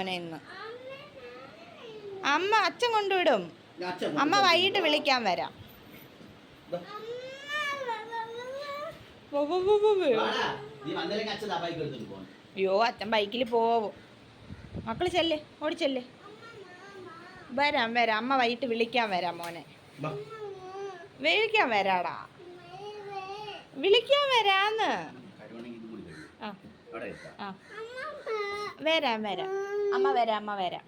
മോനെ ഇന്ന്. അമ്മ അച്ഛൻ കൊണ്ടുവിടും. അമ്മ വൈകിട്ട് വിളിക്കാൻ വരാം. അയ്യോ അച്ഛൻ ബൈക്കിൽ പോവും. മക്കൾ ചെല്ലേ ഓടിച്ചെല്ലേ വരാം വരാം. അമ്മ വൈകിട്ട് വിളിക്കാൻ വരാം മോനെ. വിളിക്കാൻ വരാടാ. വിളിക്കാൻ വരാന്ന്. ആ. ആ. വരാം വരാം. അമ്മ വരാം അമ്മ വരാം.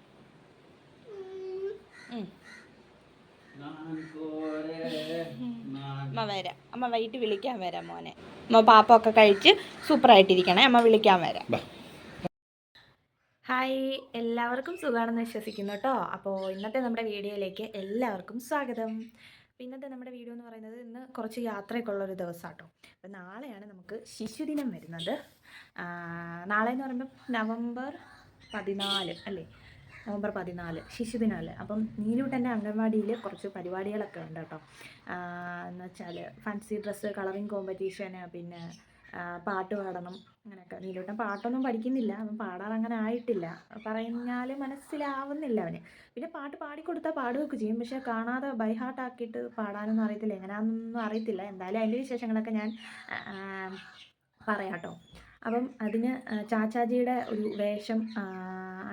അമ്മ വരാം. അമ്മ വൈകിട്ട് വിളിക്കാൻ വരാം മോനെ. അമ്മ പാപ്പൊക്കെ കഴിച്ച് സൂപ്പറായിട്ടിരിക്കണേ. അമ്മ വിളിക്കാൻ വരാം. ഹായ്. എല്ലാവർക്കും സുഖമാണെന്ന് വിശ്വസിക്കുന്നു കേട്ടോ. അപ്പോൾ ഇന്നത്തെ നമ്മുടെ വീഡിയോയിലേക്ക് എല്ലാവർക്കും സ്വാഗതം. അപ്പോൾ ഇന്നത്തെ നമ്മുടെ വീഡിയോ എന്ന് പറയുന്നത് ഇന്ന് കുറച്ച് യാത്രയൊക്കെയുള്ള ഒരു ദിവസം കേട്ടോ അപ്പം നാളെയാണ് നമുക്ക് ശിശുദിനം വരുന്നത്. നാളെ എന്ന് പറയുമ്പം നവംബർ പതിനാല് അല്ലേ? നവംബർ പതിനാല് ശിശുദിനമല്ലേ അപ്പം നീലൂട്ടന്റെ അംഗൻവാടിയിൽ കുറച്ച് പരിപാടികളൊക്കെ ഉണ്ട് കേട്ടോ. എന്ന് വെച്ചാൽ ഫാൻസി ഡ്രസ്സ് കളറിങ് കോമ്പറ്റീഷന് പിന്നെ പാട്ട് പാടണം അങ്ങനെയൊക്കെ. നീലൂട്ടൻ പാട്ടൊന്നും പഠിക്കുന്നില്ല. അവൻ പാടാൻ അങ്ങനെ ആയിട്ടില്ല. പറഞ്ഞാൽ മനസ്സിലാവുന്നില്ല അവന്. പിന്നെ പാട്ട് പാടിക്കൊടുത്താൽ പാടുകയൊക്കെ ചെയ്യും. പക്ഷേ കാണാതെ ബൈ ഹാർട്ട് ആക്കിയിട്ട് പാടാനൊന്നും അറിയത്തില്ല. എങ്ങനെയാണെന്നൊന്നും അറിയത്തില്ല. എന്തായാലും അതിന്റെ വിശേഷങ്ങളൊക്കെ ഞാൻ ആ, ആ, പറയാം കേട്ടോ അപ്പം അതിന് ചാച്ചാജിയുടെ ഒരു വേഷം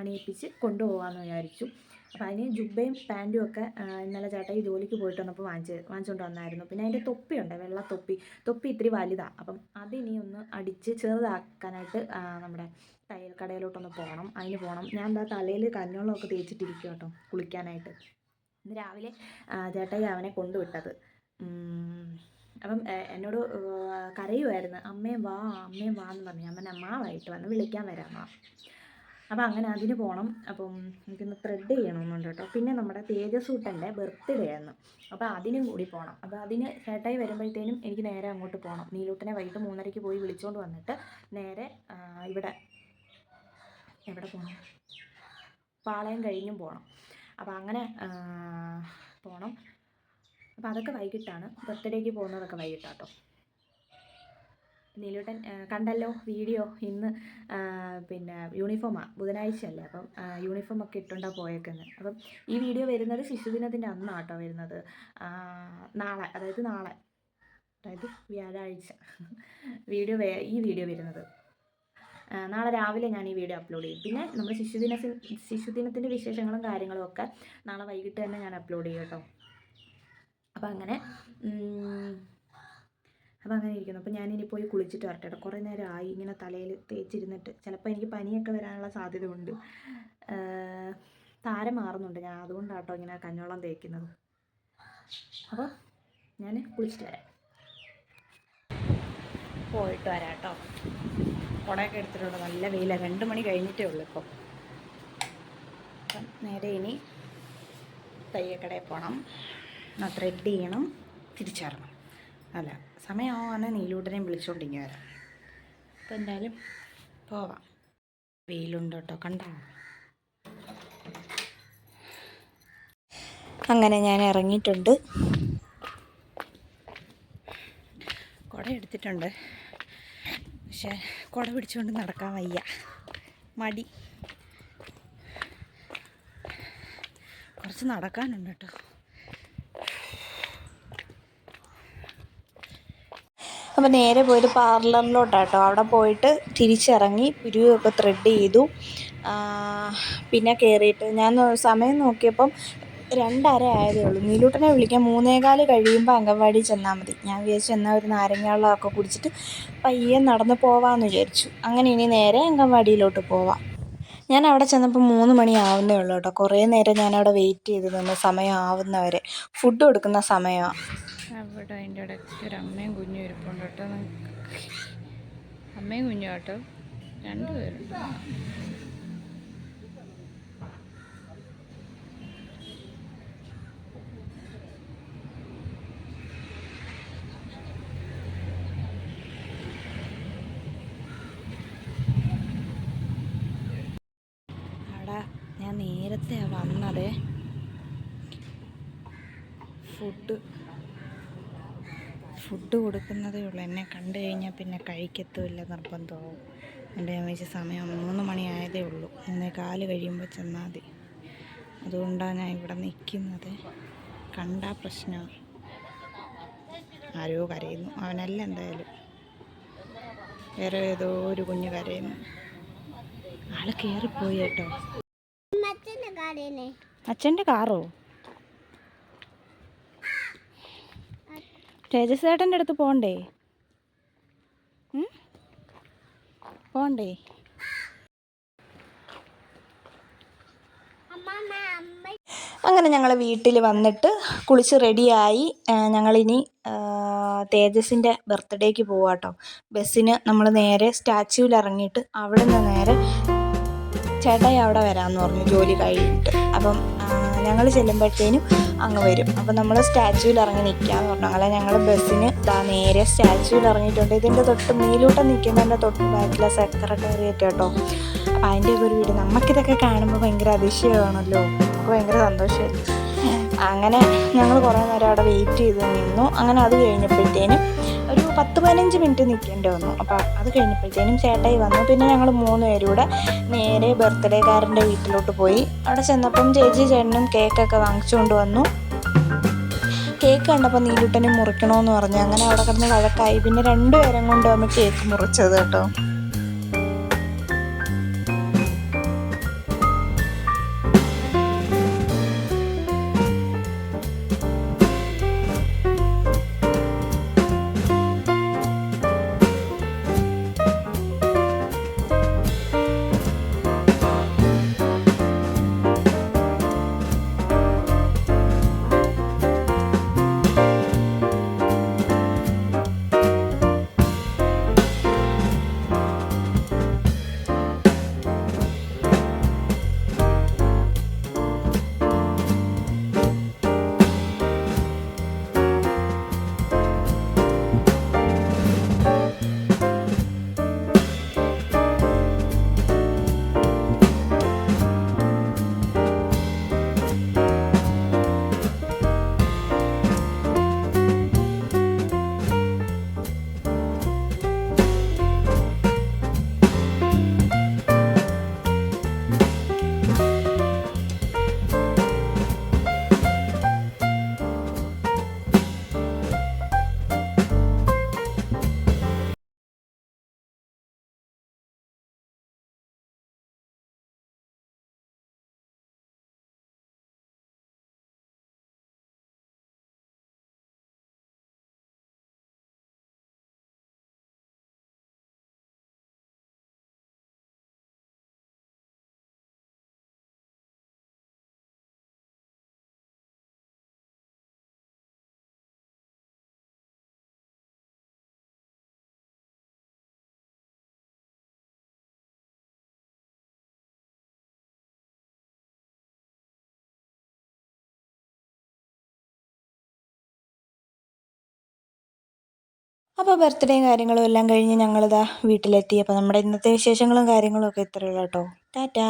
അണിയിപ്പിച്ച് കൊണ്ടുപോകാമെന്ന് വിചാരിച്ചു. അപ്പം അതിന് ജുബയും പാന്റും ഒക്കെ ഇന്നലെ ഇന്നലെ ഈ ജോലിക്ക് പോയിട്ട് വന്നപ്പോൾ വാങ്ങിച്ച് വാങ്ങിച്ചുകൊണ്ട് വന്നായിരുന്നു. പിന്നെ അതിന്റെ തൊപ്പിയുണ്ട് വെള്ള തൊപ്പി തൊപ്പി ഇത്തിരി വലുതാണ് അപ്പം അതിനി ഒന്ന് അടിച്ച് ചെറുതാക്കാനായിട്ട് നമ്മുടെ തയ്യൽ കടയിലോട്ടൊന്ന് പോകണം അതിന് പോകണം ഞാൻ എന്താ തലയിൽ കഞ്ഞോളമൊക്കെ തേച്ചിട്ടിരിക്കും കേട്ടോ കുളിക്കാനായിട്ട്. ഇന്ന് രാവിലെ ചേട്ടായി അവനെ കൊണ്ടുവിട്ടത്. അപ്പം എന്നോട് കരയുമായിരുന്നു അമ്മയും വാ അമ്മയും വാ എന്ന് പറഞ്ഞു. അമ്മ വൈകിട്ട് വന്ന് വിളിക്കാൻ വരാം അപ്പം അങ്ങനെ അതിന് പോകണം അപ്പം എനിക്കൊന്ന് ത്രെഡ് ചെയ്യണമെന്നുണ്ട് കേട്ടോ. പിന്നെ നമ്മുടെ തേജസൂട്ടന്റെ ബർത്ത്ഡേ ആണ് അപ്പോൾ അതിനും കൂടി പോകണം അപ്പോൾ അതിന് ചേട്ടായി വരുമ്പോഴത്തേനും എനിക്ക് നേരെ അങ്ങോട്ട് പോകണം നീലൂട്ടനെ വൈകിട്ട് മൂന്നരയ്ക്ക് പോയി വിളിച്ചുകൊണ്ട് വന്നിട്ട് നേരെ ഇവിടെ എവിടെ പോകണം പാളയം കഴിഞ്ഞും പോകണം അപ്പോൾ അങ്ങനെ പോകണം അപ്പോൾ അതൊക്കെ വൈകിട്ടാണ്. ബർത്ത്ഡേക്ക് പോകുന്നതൊക്കെ വൈകിട്ടാട്ടോ. നീലൂട്ടൻ കണ്ടല്ലോ വീഡിയോ ഇന്ന് പിന്നെ യൂണിഫോമാണ് ബുധനാഴ്ച അല്ലേ? അപ്പം യൂണിഫോം ഒക്കെ ഇട്ടുകൊണ്ടാണ് പോയേക്കുന്നത് അപ്പം ഈ വീഡിയോ വരുന്നത് ശിശുദിനത്തിന്റെ അന്നാട്ടോ വരുന്നത്. നാളെ അതായത് നാളെ അതായത് വ്യാഴാഴ്ച. വീഡിയോ ഈ വീഡിയോ വരുന്നത്. നാളെ രാവിലെ ഞാൻ ഈ വീഡിയോ അപ്ലോഡ് ചെയ്യും. പിന്നെ നമ്മൾ ശിശുദിന ശിശുദിനത്തിന്റെ വിശേഷങ്ങളും കാര്യങ്ങളും ഒക്കെ നാളെ വൈകിട്ട് തന്നെ ഞാൻ അപ്ലോഡ് ചെയ്യും കേട്ടോ. അപ്പം അങ്ങനെ ഉം, അപ്പം അങ്ങനെ ഇരിക്കുന്നു. അപ്പം ഞാനിനി പോയി കുളിച്ചിട്ട് വരട്ടെ കുറേ നേരം ആയി ഇങ്ങനെ തലയിൽ തേച്ചിരുന്നിട്ട് ചിലപ്പോൾ എനിക്ക് പനിയൊക്കെ വരാനുള്ള സാധ്യത ഉണ്ട് താരം മാറുന്നുണ്ട്. ഞാൻ അതുകൊണ്ടാട്ടോ ഇങ്ങനെ കഞ്ഞോളം തേക്കുന്നത്. അപ്പോൾ ഞാൻ കുളിച്ചിട്ട് വരാം. പോയിട്ട് വരാം കേട്ടോ കുടയൊക്കെ എടുത്തിട്ടുണ്ട്. നല്ല വെയിലാണ് രണ്ട് മണി കഴിഞ്ഞിട്ടേ ഉള്ളൂ ഇപ്പോൾ അപ്പം നേരെ ഇനി തയ്യക്കടയിൽ പോകണം ത്രെഡ് ചെയ്യണം. തിരിച്ചിറങ്ങണം അല്ല സമയമാവാന്നെ നീലൂട്ടനെയും വിളിച്ചുകൊണ്ടിങ്ങനെ വരാം അപ്പം എന്തായാലും പോവാം. വെയിലുണ്ട് കേട്ടോ കണ്ടോ? അങ്ങനെ ഞാൻ ഇറങ്ങിയിട്ടുണ്ട്. കുട എടുത്തിട്ടുണ്ട്. പക്ഷേ കുട പിടിച്ചുകൊണ്ട് നടക്കാൻ വയ്യ. മടി. കുറച്ച് നടക്കാനുണ്ട് കേട്ടോ. അപ്പോൾ നേരെ പോയിട്ട് പാർലറിലോട്ടാട്ടോ. അവിടെ പോയിട്ട് തിരിച്ചിറങ്ങി പിരിവൊക്കെ ത്രെഡ് ചെയ്തു. പിന്നെ കയറിയിട്ട് ഞാൻ സമയം നോക്കിയപ്പം രണ്ടര ആയതേ ഉള്ളൂ. നീലൂട്ടനെ വിളിക്കാൻ മൂന്നേകാൽ കഴിയുമ്പോൾ അംഗൻവാടി ചെന്നാൽ മതി. ഞാൻ വിചാരിച്ചു എന്നാൽ ഒരു നാരങ്ങാവെള്ളമൊക്കെ കുടിച്ചിട്ട് പയ്യെ നടന്ന് പോവാമെന്ന് വിചാരിച്ചു. അങ്ങനെ ഇനി നേരെ അംഗൻവാടിയിലോട്ട് പോവാം. ഞാൻ അവിടെ ചെന്നപ്പോൾ മൂന്ന് മണി ആവുന്നേ ഉള്ളൂ കേട്ടോ. കുറേ നേരം ഞാൻ അവിടെ വെയിറ്റ് ചെയ്ത് നിന്ന് സമയം ആവുന്നവരെ. ഫുഡ് കൊടുക്കുന്ന സമയമാണ് അവിടെ അതിന്റെ ഇടയ്ക്ക് ഒരു അമ്മയും കുഞ്ഞും ഇരിപ്പുണ്ട് കേട്ടോ. അമ്മയും കുഞ്ഞും കേട്ടോ രണ്ടുപേരുണ്ട്. നേരത്തെ വന്നതേ. ഫുഡ്. ഫുഡ് കൊടുക്കുന്നതേ ഉള്ളൂ. എന്നെ കണ്ടു കഴിഞ്ഞാൽ പിന്നെ കഴിക്കത്തുമില്ല നിർബന്ധമാവും എന്റെ അമ്മച്ചി സമയം മൂന്ന് മണിയായതേ ഉള്ളൂ. മൂന്നേ കാൽ കഴിയുമ്പോൾ ചെന്നാൽ മതി. അതുകൊണ്ടാണ് ഞാൻ ഇവിടെ നിൽക്കുന്നത് കണ്ട പ്രശ്നമാണ് ആരോ കരയുന്നു. അവനല്ല എന്തായാലും. വേറെ ഏതോ ഒരു കുഞ്ഞ് കരയുന്നു. ആൾ കയറിപ്പോയി കേട്ടോ. അച്ഛന്റെ കാറോ? തേജസ്സേട്ടന്റെ അടുത്ത് പോണ്ടേ? പോണ്ടേ? അങ്ങനെ ഞങ്ങൾ വീട്ടിൽ വന്നിട്ട് കുളിച്ച് റെഡിയായി. ഞങ്ങളിനി തേജസിന്റെ ബർത്ത്ഡേക്ക് പോവാട്ടോ. ബസ്സിന് നമ്മൾ നേരെ സ്റ്റാച്യൂവിൽ ഇറങ്ങിയിട്ട് അവിടെ നിന്ന് നേരെ ചേട്ടായി അവിടെ വരാമെന്ന് പറഞ്ഞു ജോലി കഴിഞ്ഞിട്ട്. അപ്പം ഞങ്ങൾ ചെല്ലുമ്പോഴത്തേനും അങ്ങ് വരും. അപ്പോൾ നമ്മൾ സ്റ്റാച്യൂവിൽ ഇറങ്ങി നിൽക്കാമെന്ന് പറഞ്ഞു. അങ്ങനെ ഞങ്ങൾ ബസ്സിന് ഇതാ നേരെ സ്റ്റാച്യൂവിൽ ഇറങ്ങിയിട്ടുണ്ട്. ഇതിന്റെ തൊട്ട് മേലോട്ട് നിൽക്കുന്നതിന്റെ തൊട്ട് ബാക്കിലെ സെക്രട്ടേറിയറ്റ് കേട്ടോ. അപ്പം അതിന്റെയൊക്കെ ഒരു വീട്. നമുക്കിതൊക്കെ കാണുമ്പോൾ ഭയങ്കര അതിശയമാണല്ലോ. നമുക്ക് ഭയങ്കര സന്തോഷമായിരുന്നു അങ്ങനെ ഞങ്ങൾ കുറേ നേരം അവിടെ വെയിറ്റ് ചെയ്ത് നിന്നു. അങ്ങനെ അത് കഴിഞ്ഞപ്പോഴത്തേനും പത്ത് പതിനഞ്ച് മിനിറ്റ് നിൽക്കേണ്ടി വന്നു. അപ്പോൾ അത് കഴിഞ്ഞപ്പോഴത്തേനും ചേട്ടായി വന്നു. പിന്നെ ഞങ്ങൾ മൂന്ന് പേരൂടെ നേരെ ബർത്ത്ഡേക്കാരന്റെ വീട്ടിലോട്ട് പോയി. അവിടെ ചെന്നപ്പം ചേച്ചി ചേട്ടനും കേക്കൊക്കെ വാങ്ങിച്ചുകൊണ്ട് വന്നു. കേക്ക് കണ്ടപ്പോൾ നീലുട്ടനെ മുറിക്കണമെന്ന് പറഞ്ഞു. അങ്ങനെ അവിടെ കിടന്ന് വഴക്കായി. പിന്നെ രണ്ടുപേരും കൊണ്ട് വന്ന് കേക്ക് മുറിച്ചത് കേട്ടോ. അപ്പോൾ ബർത്ത്ഡേയും കാര്യങ്ങളും എല്ലാം കഴിഞ്ഞ് ഞങ്ങളിതാ വീട്ടിലെത്തി അപ്പോൾ നമ്മുടെ ഇന്നത്തെ വിശേഷങ്ങളും കാര്യങ്ങളും ഒക്കെ ഇത്രയുള്ളൂ കേട്ടോ. ടാറ്റാ.